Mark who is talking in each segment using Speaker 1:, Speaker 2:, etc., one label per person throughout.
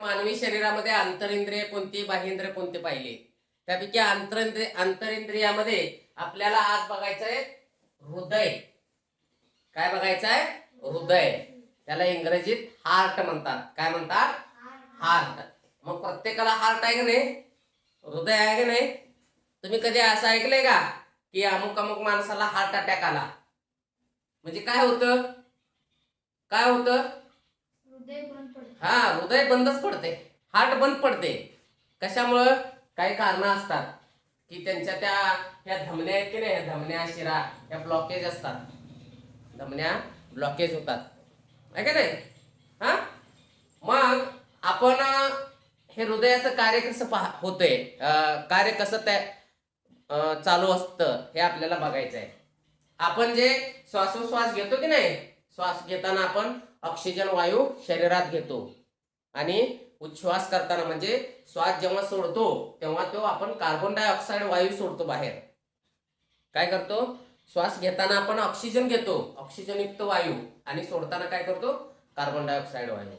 Speaker 1: मानवी शरीरामध्ये आंतरिंद्रिय कोणती बाह्येंद्रिय कोणते पाहिले? त्यापैकी आंतरिंद्रिय आंतरिंद्रियामध्ये आपल्याला आज बघायचं आहे हृदय. काय बघायचं आहे हृदय. त्याला इंग्रजीत हार्ट म्हणतात. काय म्हणतात? हार्ट मग प्रत्येकाला हार्ट आहे का नाही? हृदय आहे का नाही? तुम्ही कधी असं ऐकलंय का? की अमुक अमुक माणसाला हार्ट अटॅक आला. म्हणजे काय होतं? काय होतं?
Speaker 2: हृदय
Speaker 1: हा हृदय बंदच पडते. हार्ट बंद पडते. कशामुळं? काही कारण असतात. की त्यांच्या त्या ह्या धमन्या आहेत की नाही? ह्या धमन्या शिरा ह्या ब्लॉकेज असतात. धमन्या ब्लॉकेज होतात. का नाही? हा? मग आपण हे हृदयाचं कार्य कसं पहा होतंय? कार्य कसं त्या चालू असतं हे आपल्याला बघायचं आहे आपण जे श्वासोश्वास घेतो की नाही? श्वास घेताना आपण ऑक्सिजन वायू शरीरात घेतो. आणि उच्छ्वास करताना म्हणजे श्वास जेव्हा सोडतो तेव्हा तो आपण कार्बन डायऑक्साईड वायू सोडतो बाहेर. काय करतो? श्वास घेताना आपण ऑक्सिजन घेतो. ऑक्सिजन युक्त वायू. आणि सोडताना काय करतो? कार्बन डायऑक्साईड वायू.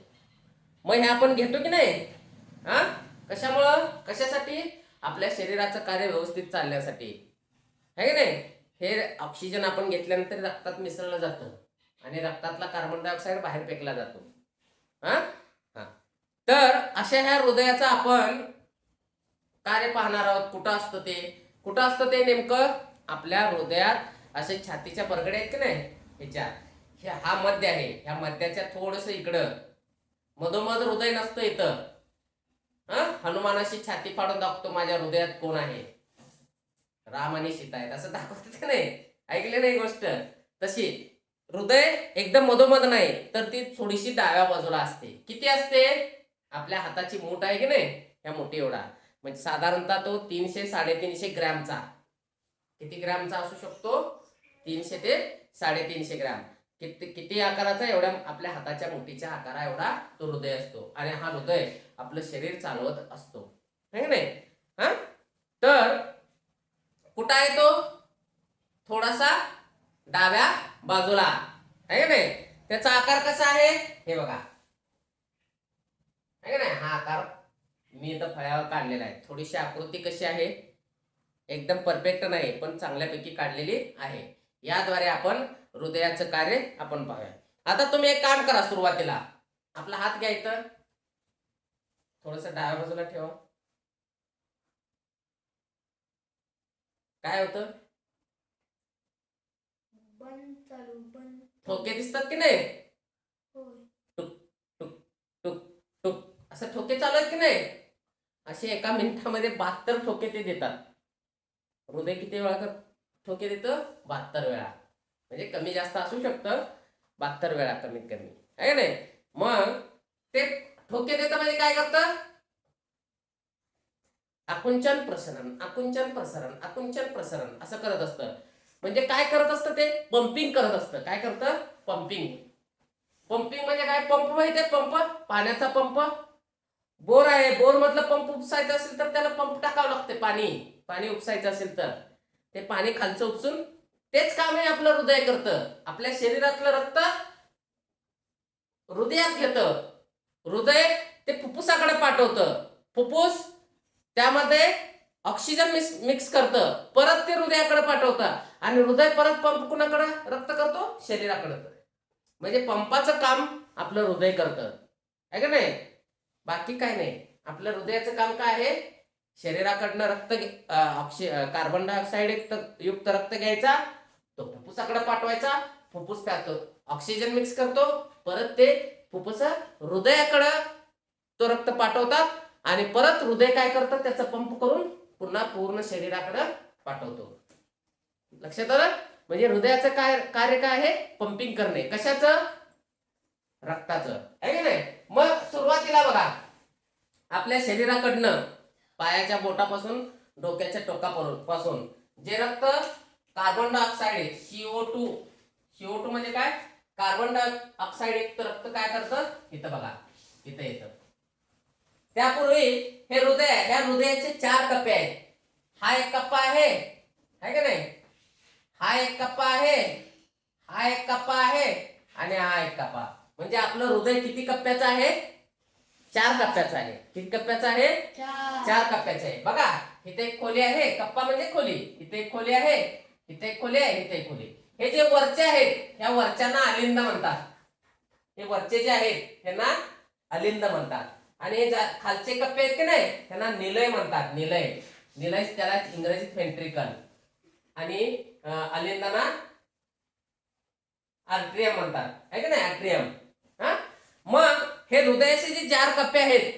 Speaker 1: मग हे आपण घेतो की नाही? हा? कशामुळं? कशासाठी? आपल्या शरीराचं कार्य व्यवस्थित चालण्यासाठी. है की नाही? हे ऑक्सिजन आपण घेतल्यानंतर रक्तात मिसळलं जातं. आणि रक्तातला कार्बन डायऑक्साईड बाहेर फेकला जातो. हा? हा. तर अशा ह्या हृदयाचं आपण कार्य पाहणार आहोत. कुठं असतं ते? कुठं असतं ते नेमकं? आपल्या हृदयात असे छातीच्या बरगड्या आहेत की नाही? ह्याच्या. हा मध्य आहे. ह्या मध्याच्या थोडस इकडं. मधोमध हृदय नसतं इथं. हा? हनुमानाशी छाती फाडून दाखवतो माझ्या हृदयात कोण आहे. राम आणि सीता आहेत. असं दाखवतात की नाही? ऐकले नाही गोष्ट? तशी. हृदय एकदम मधोमध नाही तर ती थोडीशी डाव्या बाजूला असते. किती असते? आपल्या हाताची मोठ आहे की नाही? ह्या मोठी एवढा. म्हणजे साधारणतः तो तीनशे साडेतीनशे ग्रॅमचा. किती ग्रॅमचा असू शकतो? तीनशे ते साडेतीनशे ग्रॅम. किती किती आकाराचा? एवढ्या आपल्या हाताच्या मुठीच्या आकारा एवढा तो हृदय असतो. आणि हा हृदय आपलं शरीर चालवत असतो. है की नाही? हा? तर कुठं आहे तो? थोडासा डाव्या बाजूला. आहे का नाही? त्याचा आकार कसा आहे? हे बघा. आहे का नाही? हा आकार मी इथं फळ्यावर काढलेला आहे. थोडीशी आकृती कशी आहे? एकदम परफेक्ट नाही पण चांगल्यापैकी काढलेली आहे. याद्वारे आपण हृदयाचं कार्य आपण पाहूया. आता तुम्ही एक काम करा सुरुवातीला. आपला हात घ्या इथं. थोडस डाव्या बाजूला ठेवा. काय होतं?
Speaker 2: चालू
Speaker 1: ठोके दिसतात की नाही?
Speaker 2: होय.
Speaker 1: असं ठोके चालू आहेत की नाही? असे एका मिनिटामध्ये बहात्तर ठोके ते देतात. हृदय किती वेळा ठोके देतं? बहात्तर वेळा. म्हणजे कमी जास्त असू शकतं बहात्तर वेळा कमीत कमी. आहे का नाही? मग ते ठोके देतं म्हणजे काय करतं? आकुंचन प्रसरण आकुंचन प्रसरण आकुंचन प्रसरण असं करत असतं. म्हणजे काय करत असतं ते? पंपिंग करत असतं. काय करतं? पंपिंग पंपिंग म्हणजे काय? पंप माहिती आहे पंप पाण्याचा पंप बोर आहे. बोर मधलं पंप उपसायचं असेल तर त्याला पंप टाकावं लागते पाणी. पाणी उपसायचं असेल तर. ते पाणी खालचं उपसून तेच काम आहे आपलं हृदय करतं. आपल्या शरीरातलं रक्त हृदयात घेतं. हृदय ते फुफ्फुसाकडे पाठवतं. फुफ्फुस त्यामध्ये ऑक्सिजन मिक्स मिक्स करतं. परत ते हृदयाकडे पाठवतं. आणि हृदय परत पंप कुणाकडे? रक्त करतो? शरीराकडे. म्हणजे पंपाचं काम आपलं हृदय करतं. आहे का नाही? बाकी काय नाही. आपलं हृदयाचं काम काय आहे? शरीराकडनं रक्त ऑक्सि कार्बन डायऑक्साईड युक्त युक्त रक्त घ्यायचा. तो फुफ्फुसाकडे पाठवायचा. फुफ्फुस त्यात ऑक्सिजन मिक्स करतो. परत ते फुफ्फुस हृदयाकडं तो रक्त पाठवतात. आणि परत हृदय काय करतं? त्याचा पंप करून पुन्हा पूर्ण शरीराकडं पाठवतो. लक्षात आलं? म्हणजे हृदयाचं काय कार्य काय आहे? पंपिंग करणे. कशाचं? रक्ताचं. आहे की नाही? मग सुरुवातीला बघा. आपल्या शरीराकडनं पायाच्या बोटापासून डोक्याच्या टोकापासून. पासून जे रक्त carbon dioxide C O two C O two म्हणजे काय? कार्बन डायऑक्साईड युक्त रक्त काय करतं? इथं बघा. इथं येतं. त्यापूर्वी हे हृदय ह्या हृदयाचे चार कप्पे आहेत. हा एक कप्पा आहे. आहे का नाही? हा एक कप्पा आहे. हा एक कप्पा आहे आणि हा एक कप्पा. म्हणजे आपलं हृदय किती कप्प्याचं आहे? चार कप्प्याचा आहे. किती कप्प्याचा आहे?
Speaker 2: चार.
Speaker 1: चार कप्प्याचे आहे. बघा इथे एक खोली आहे. कप्पा म्हणजे खोली. इथे एक खोली आहे. इथे एक खोली आहे. इथे एक खोली. हे जे वरचे आहेत या वरच्यांना अलिंद म्हणतात. हे वरचे जे आहेत त्यांना अलिंद म्हणतात. आणि खालचे कप्पे आहेत की नाही त्यांना निलय म्हणतात निलय. निलय त्याला इंग्रजीत व्हेंट्रिकल आणि अलिंदाना आर्ट्रियम म्हणतात. आहे की नाही आर्ट्रियम हा? मग हे हृदयाचे जे चार कप्पे आहेत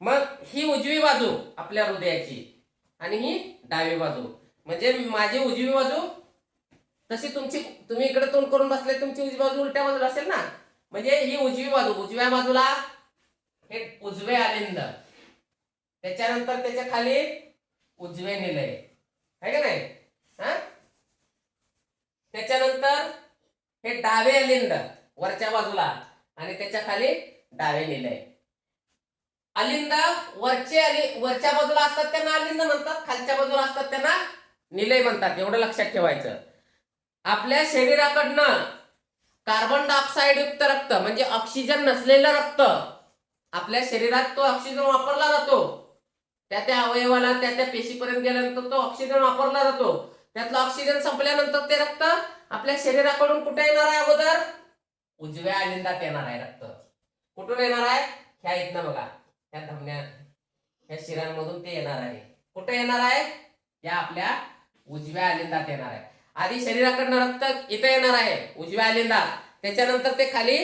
Speaker 1: मग ही उजवी बाजू आपल्या हृदयाची आणि ही डावी बाजू. म्हणजे माझी उजवी बाजू तशी तुमची तुम्ही इकडे तोंड करून बसले तुमची उजवी बाजू उलट्या बाजूला असेल ना? म्हणजे ही उजवी बाजू उजव्या बाजूला हे उजवे आलिंद. त्याच्यानंतर त्याच्याखाली उजवे निलय. है का नाही? हा? त्याच्यानंतर हे डावे अलिंद वरच्या बाजूला आणि त्याच्याखाली डावे निलय. अलिंद वरचे अली वरच्या बाजूला असतात त्यांना अलिंद म्हणतात खालच्या बाजूला असतात त्यांना निलय म्हणतात. एवढं लक्षात ठेवायचं. आपल्या शरीराकडनं कार्बन डायऑक्साईड युक्त रक्त म्हणजे ऑक्सिजन नसलेलं रक्त आपल्या शरीरात तो ऑक्सिजन वापरला जातो. त्या त्या अवयवाला त्या त्या पेशीपर्यंत गेल्यानंतर तो ऑक्सिजन वापरला जातो. त्यातला ऑक्सिजन संपल्यानंतर ते रक्त आपल्या शरीराकडून कुठे येणार आहे अगोदर? उजव्या अलिंदात येणार आहे रक्त. कुठून येणार आहे? ह्या इथनं बघा. ह्या धमन्या ह्या शिरांमधून ते येणार आहे. कुठे येणार आहे? या आपल्या उजव्या अलिंदात येणार आहे. आधी शरीराकडनं रक्त इथं येणार आहे उजव्या आलिंदात. त्याच्यानंतर ते खाली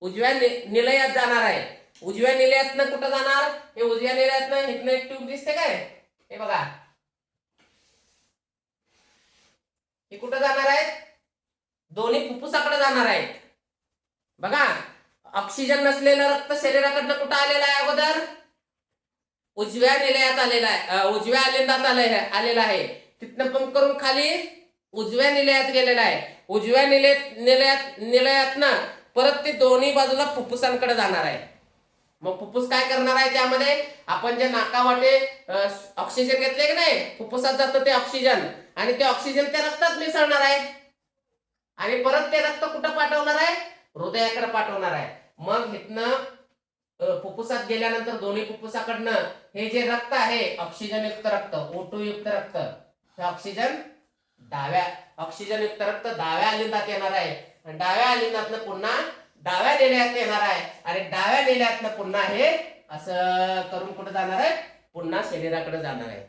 Speaker 1: उजव्या निलयात जाणार आहे. उजव्या निलयातनं कुठं जाणार? हे उजव्या निलयातनं इथनं एक ट्यूब दिसते काय? हे बघा. हे कुठं जाणार आहेत? दोन्ही फुफ्फुसाकडे जाणार आहेत. बघा. ऑक्सिजन नसलेलं रक्त शरीराकडनं कुठं आलेलं आहे अगोदर? उजव्या निलयात आलेला आहे. उजव्या आलिंदात आले आलेला आहे. तिथनं पंप करून खाली उजव्या निलयात गेलेला आहे. उजव्या निलयात निलयात निलयातनं परत ते दोन्ही बाजूला फुफ्फुसांकडे जाणार आहे. मग फुफ्फुस काय करणार आहे त्यामध्ये? आपण जे नाकावाटे ऑक्सिजन घेतले की नाही? फुफ्फुसात जातं ते ऑक्सिजन आणि ते ऑक्सिजन त्या रक्तात मिसळणार आहे. आणि परत ते रक्त कुठं पाठवणार आहे? हृदयाकडे पाठवणार आहे. मग इथनं फुप्फुसात फुफ्फुसात गेल्यानंतर दोन्ही फुफ्फुसाकडनं हे जे रक्त आहे ऑक्सिजन युक्त रक्त ओटू युक्त रक्त हे ऑक्सिजन डाव्या ऑक्सिजन युक्त रक्त डाव्या आलिंदात येणार आहे. आणि डाव्या अलिंदातनं पुन्हा डाव्या निलयात येणार आहे. आणि डाव्या निलयातनं पुन्हा हे असं करून कुठे जाणार आहे? पुन्हा शरीराकडे जाणार आहे.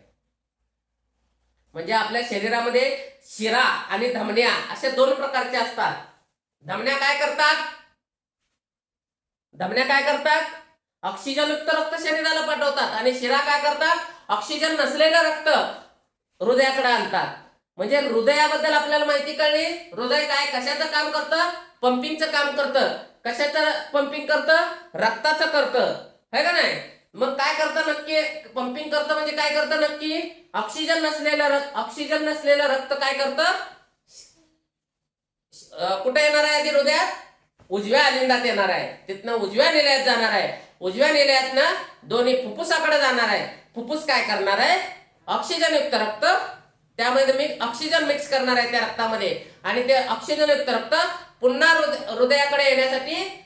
Speaker 1: म्हणजे आपल्या शरीरामध्ये शिरा आणि धमन्या अशा दोन प्रकारच्या असतात. धमन्या काय करतात? धमन्या काय करतात? ऑक्सिजन युक्त रक्त शरीराला पाठवतात. आणि शिरा काय करतात? ऑक्सिजन नसलेलं रक्त हृदयाकडे आणतात. म्हणजे हृदयाबद्दल आपल्याला माहिती कळली? हृदय काय? कशाचं काम करतं? पंपिंगचं काम करतं. कशाचं पंपिंग करतं? रक्ताचं करतं. है का नाही? मग काय करतं नक्की? पंपिंग करतं म्हणजे काय करतं नक्की? ऑक्सिजन नसलेलं रक्त ऑक्सिजन नसलेलं रक्त काय करतं? कुठे येणार आहे आधी हृदयात? उजव्या आलिंदात येणार आहे. तिथनं उजव्या निलयात जाणार आहे. उजव्या निलयातनं दोन्ही फुफ्फुसाकडे जाणार आहे. फुफ्फुस काय करणार आहे? ऑक्सिजन युक्त रक्त त्यामध्ये मी ऑक्सिजन मिक्स करणार आहे त्या रक्तामध्ये. आणि ते ऑक्सिजनयुक्त रक्त पुन्हा हृदयाकडे येण्यासाठी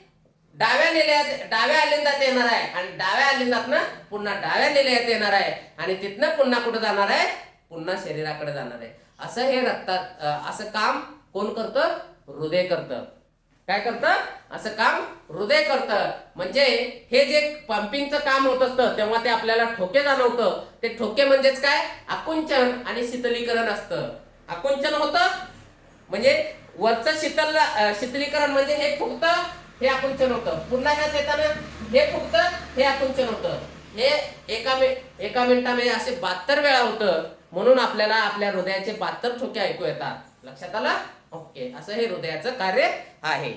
Speaker 1: डाव्या निलयात डाव्या आलिंदात येणार आहे. आणि डाव्या अलिंदातनं पुन्हा डाव्या निलयात येणार आहे. आणि तिथनं पुन्हा कुठं जाणार आहे? पुन्हा शरीराकडे जाणार आहे. असं हे रक्तात असं काम कोण करतं? हृदय करतं. काय करतं? असं काम हृदय करतं. म्हणजे हे जे पंपिंगचं काम होत असतं तेव्हा ते आपल्याला ठोके जाणवतं. ते ठोके म्हणजेच काय? आकुंचन आणि शीतलीकरण असतं. आकुंचन होतं? म्हणजे वरचं शीतल शीतलीकरण म्हणजे हे फुगतं हे आकुंचन होतं. पुन्हा ह्यात येताना हे फुगतं हे आकुंचन होतं. हे एका मि एका मिनिटामध्ये असे बहात्तर वेळा होतं. म्हणून आपल्याला आपल्या हृदयाचे बहात्तर ठोके ऐकू येतात. लक्षात आलं? ओके असं हे हृदयाचं कार्य आहे.